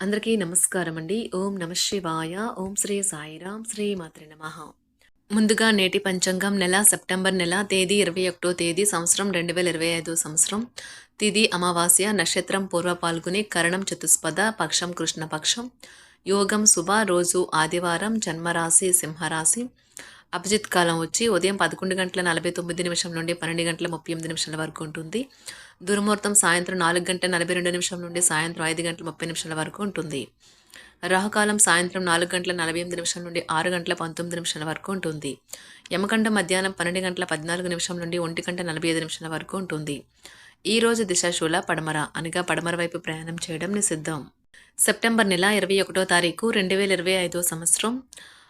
అందరికీ నమస్కారం అండి ఓం నమ శివాయ. ఓం శ్రీ సాయిరాం శ్రీ మాత్రి నమ. ముందుగా నేటి పంచాంగం నెల సెప్టెంబర్ నెల తేదీ ఇరవై ఒకటో తేదీ సంవత్సరం రెండు వేల ఇరవై ఐదో సంవత్సరం. తిది అమావాస్య నక్షత్రం పూర్వ పాల్గొని కరణం చతుస్పద పక్షం కృష్ణపక్షం. యోగం శుభ రోజు ఆదివారం జన్మరాశి సింహరాశి. అభిజిత్ కాలం వచ్చి ఉదయం పదకొండు గంటల నలభై తొమ్మిది నిమిషం నుండి పన్నెండు గంటల ముప్పై ఎనిమిది నిమిషాల వరకు ఉంటుంది. దుర్ముహూర్తం సాయంత్రం నాలుగు గంటల నలభై రెండు నిమిషం నుండి సాయంత్రం ఐదు గంటల ముప్పై నిమిషాల వరకు ఉంటుంది. రాహుకాలం సాయంత్రం నాలుగు గంటల నలభై ఎనిమిది నిమిషం నుండి ఆరు గంటల పంతొమ్మిది నిమిషాల వరకు ఉంటుంది. యమకండ మధ్యాహ్నం పన్నెండు గంటల పద్నాలుగు నిమిషం నుండి ఒంటి గంట నలభై ఐదు నిమిషాల వరకు ఉంటుంది. ఈ రోజు దిశాశూల పడమర అనగా పడమర వైపు ప్రయాణం చేయడం నిషిద్ధం. సెప్టెంబర్ నెల ఇరవై ఒకటో తారీఖు రెండు వేల ఇరవై ఐదో సంవత్సరం.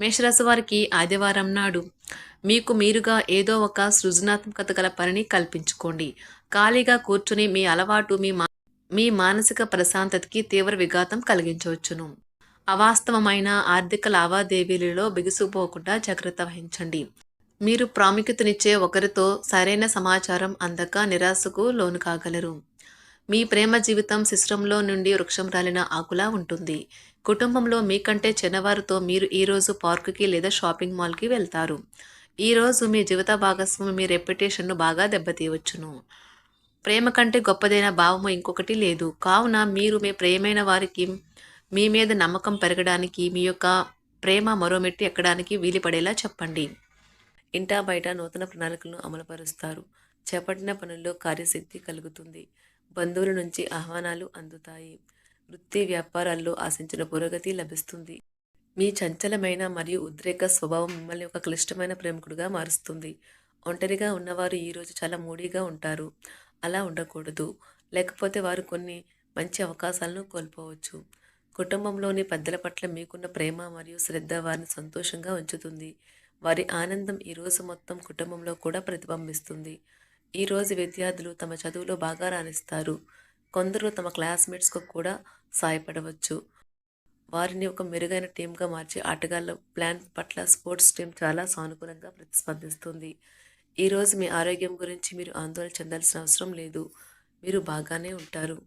మేషరాశి వారికి ఆదివారం నాడు మీకు మీరుగా ఏదో ఒక సృజనాత్మకత గల పనిని కల్పించుకోండి. ఖాళీగా కూర్చుని మీ అలవాటు మీ మా మీ మానసిక ప్రశాంతతకి తీవ్ర విఘాతం కలిగించవచ్చును. అవాస్తవమైన ఆర్థిక లావాదేవీలలో బిగుసుపోకుండా జాగ్రత్త వహించండి. మీరు ప్రాముఖ్యతనిచ్చే ఒకరితో సరైన సమాచారం అందక నిరాశకు లోను కాగలరు. మీ ప్రేమ జీవితం శిశ్రంలో నుండి వృక్షం రాలిన ఆకులా ఉంటుంది. కుటుంబంలో మీకంటే చిన్నవారితో మీరు ఈరోజు పార్కుకి లేదా షాపింగ్ మాల్కి వెళ్తారు. ఈరోజు మీ జీవిత భాగస్వామి మీ రెప్యుటేషన్ను బాగా దెబ్బతీయవచ్చును. ప్రేమ కంటే గొప్పదైన భావము ఇంకొకటి లేదు. కావున మీరు మీ ప్రేమైన వారికి మీ మీద నమ్మకం పెరగడానికి మీ యొక్క ప్రేమ మరో మెట్టు ఎక్కడానికి వీలుపడేలా చెప్పండి. ఇంటా బయట నూతన ప్రణాళికలను అమలుపరుస్తారు. చేపట్టిన పనుల్లో కార్యశక్తి కలుగుతుంది. బంధువుల నుంచి ఆహ్వానాలు అందుతాయి. వృత్తి వ్యాపారాల్లో ఆశించిన పురోగతి లభిస్తుంది. మీ చంచలమైన మరియు ఉద్రేక స్వభావం మిమ్మల్ని ఒక క్లిష్టమైన ప్రేమికుడుగా మారుస్తుంది. ఒంటరిగా ఉన్నవారు ఈరోజు చాలా మూడీగా ఉంటారు. అలా ఉండకూడదు. లేకపోతే వారు కొన్ని మంచి అవకాశాలను కోల్పోవచ్చు. కుటుంబంలోని పెద్దల పట్ల మీకున్న ప్రేమ మరియు శ్రద్ధ వారిని సంతోషంగా ఉంచుతుంది. వారి ఆనందం ఈరోజు మొత్తం కుటుంబంలో కూడా ప్రతిబింబిస్తుంది. ఈరోజు విద్యార్థులు తమ చదువులో బాగా రాణిస్తారు. కొందరు తమ క్లాస్మేట్స్కు కూడా సాయపడవచ్చు. వారిని ఒక మెరుగైన టీంగా మార్చి ఆటగాళ్ళ ప్లాన్ పట్ల స్పోర్ట్స్ టీం చాలా సానుకూలంగా ప్రతిస్పందిస్తుంది. ఈరోజు మీ ఆరోగ్యం గురించి మీరు ఆందోళన చెందాల్సిన అవసరం లేదు. మీరు బాగానే ఉంటారు.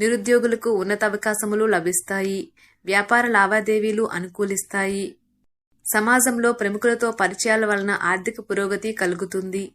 నిరుద్యోగులకు ఉన్నత అవకాశములు లభిస్తాయి. వ్యాపార లావాదేవీలు అనుకూలిస్తాయి. సమాజంలో ప్రముఖులతో పరిచయాల వలన ఆర్థిక పురోగతి కలుగుతుంది.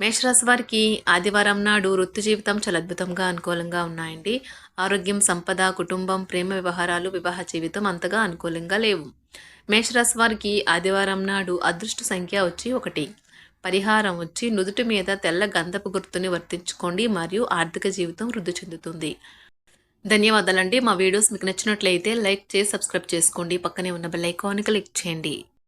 మేషరాశి వారికి ఆదివారం నాడు వృత్తి జీవితం చాలా అద్భుతంగా అనుకూలంగా ఉన్నాయండి. ఆరోగ్యం సంపద కుటుంబం ప్రేమ వ్యవహారాలు వివాహ జీవితం అంతగా అనుకూలంగా లేవు. మేషరాశి వారికి ఆదివారం నాడు అదృష్ట సంఖ్య వచ్చి ఒకటి. పరిహారం వచ్చి నుదుటి మీద తెల్ల గంధపు గుర్తుని వర్తించుకోండి మరియు ఆర్థిక జీవితం వృద్ధి చెందుతుంది. ధన్యవాదాలండి. మా వీడియోస్ మీకు నచ్చినట్లయితే లైక్ చేసి సబ్స్క్రైబ్ చేసుకోండి. పక్కనే ఉన్న బెల్ ఐకాన్ క్లిక్ చేయండి.